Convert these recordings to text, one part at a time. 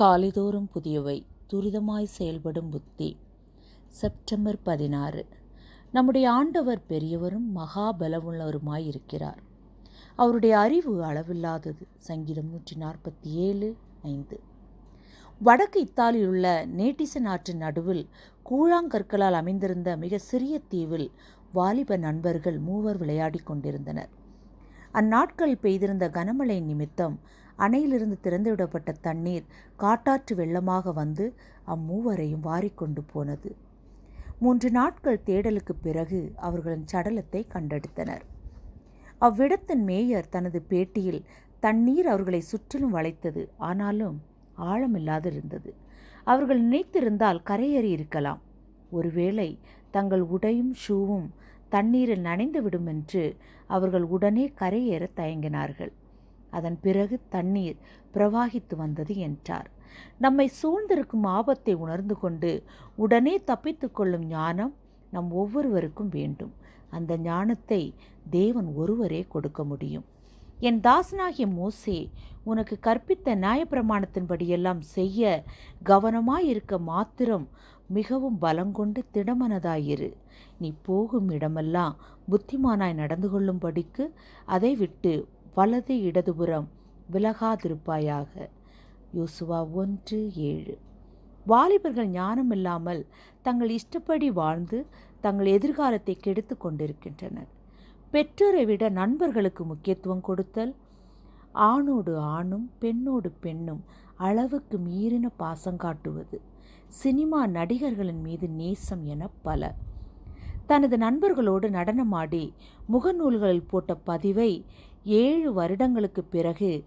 காலைதோறும் புதியவை துரிதமாய் செயல்படும் புத்தி. செப்டம்பர் பதினாறு. நம்முடைய ஆண்டவர் பெரியவரும் மகாபலவுள்ளவருமாய் இருக்கிறார். அவருடைய அறிவு அளவில்லாதது. சங்கீதம் நூற்றி நாற்பத்தி ஏழு ஐந்து. வடக்கு இத்தாலியில் உள்ள நேட்டிசன் ஆற்றின் நடுவில் கூழாங்கற்களால் அமைந்திருந்த மிக சிறிய தீவில் வாலிப நண்பர்கள் மூவர் விளையாடிக் கொண்டிருந்தனர். அந்நாட்கள் பெய்திருந்த கனமழை நிமித்தம் அணையிலிருந்து திறந்துவிடப்பட்ட தண்ணீர் காட்டாற்று வெள்ளமாக வந்து அம்மூவரையும் வாரிக்கொண்டு போனது. மூன்று நாட்கள் தேடலுக்குப் பிறகு அவர்களின் சடலத்தை கண்டெடுத்தனர். அவ்விடத்தின் மேயர் தனது பேட்டியில் தண்ணீர் அவர்களை சுற்றிலும் வளைத்தது. ஆனாலும் ஆழமில்லாதிருந்தது அவர்கள் நினைத்திருந்தால் கரையேறி இருக்கலாம். ஒருவேளை தங்கள் உடையும் ஷூவும் தண்ணீரில் நனைந்துவிடும் என்று அவர்கள் உடனே கரையேற தயங்கினார்கள். அதன் பிறகு தண்ணீர் பிரவாகித்து வந்தது என்றார். நம்மை சூழ்ந்திருக்கும் ஆபத்தை உணர்ந்து கொண்டு உடனே தப்பித்து கொள்ளும் ஞானம் நம் ஒவ்வொருவருக்கும் வேண்டும். அந்த ஞானத்தை தேவன் ஒருவரே கொடுக்க முடியும். என் தாசனாகிய மோசே உனக்கு கற்பித்த நியாயப்பிரமாணத்தின்படியெல்லாம் செய்ய கவனமாயிருக்க மாத்திரம் மிகவும் பலங்கொண்டு திடமனதாயிரு. நீ போகும் இடமெல்லாம் புத்திமானாய் நடந்து கொள்ளும்படிக்கு அதை விட்டு வலது இடதுபுறம் விலகாதிருப்பாயாக. யோசுவா ஒன்று ஏழு. வாலிபர்கள் ஞானம் இல்லாமல் தங்கள் இஷ்டப்படி வாழ்ந்து தங்கள் எதிர்காலத்தை கெடுத்து கொண்டிருக்கின்றனர். பெற்றோரை விட நண்பர்களுக்கு முக்கியத்துவம் கொடுத்தல் ஆணோடு ஆணும் பெண்ணோடு பெண்ணும் அளவுக்கு மீறின பாசங்காட்டுவது சினிமா நடிகர்களின் மீது நேசம் என பல. தனது நண்பர்களோடு நடனமாடி முகநூல்களில் போட்ட பதிவை ஏழு வருடங்களுக்கு பிறகு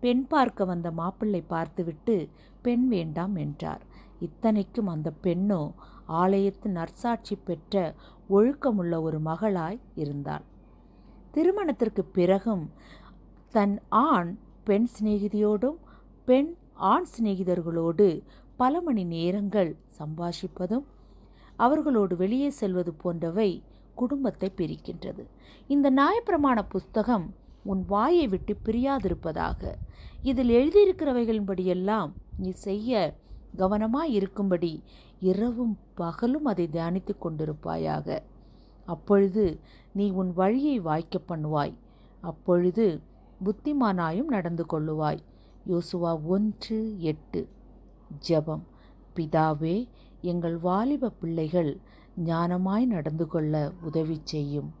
பெண் பார்க்க வந்த மாப்பிள்ளை பார்த்துவிட்டு பெண் வேண்டாம் என்றார். இத்தனைக்கும் அந்த பெண்ணோ ஆலயத்து நற்சாட்சி பெற்ற ஒழுக்கமுள்ள ஒரு மகளாய் இருந்தாள். திருமணத்திற்கு பிறகும் தன் ஆண் பெண் சிநேகிதியோடும் பெண் ஆண் சிநேகிதர்களோடு பல மணி நேரங்கள் சம்பாஷிப்பதும் அவர்களோடு வெளியே செல்வது போன்றவை குடும்பத்தை பிரிக்கின்றது. இந்த நியாயப்பிரமாண புஸ்தகம் உன் வாயை விட்டு பிரியாதிருப்பதாக இதில் எழுதியிருக்கிறவைகளின்படியெல்லாம் நீ செய்ய கவனமாய் இருக்கும்படி இரவும் பகலும் அதை தியானித்து கொண்டிருப்பாயாக. அப்பொழுது நீ உன் வழியை வாய்க்க பண்ணுவாய். அப்பொழுது புத்திமானாயும் நடந்து கொள்ளுவாய். யோசுவா ஒன்று எட்டு. ஜெபம். பிதாவே எங்கள் வாலிப பிள்ளைகள் ஞானமாய் நடந்து கொள்ள உதவி செய்யும்.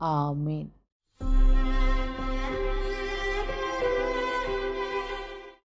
ஆமேன்.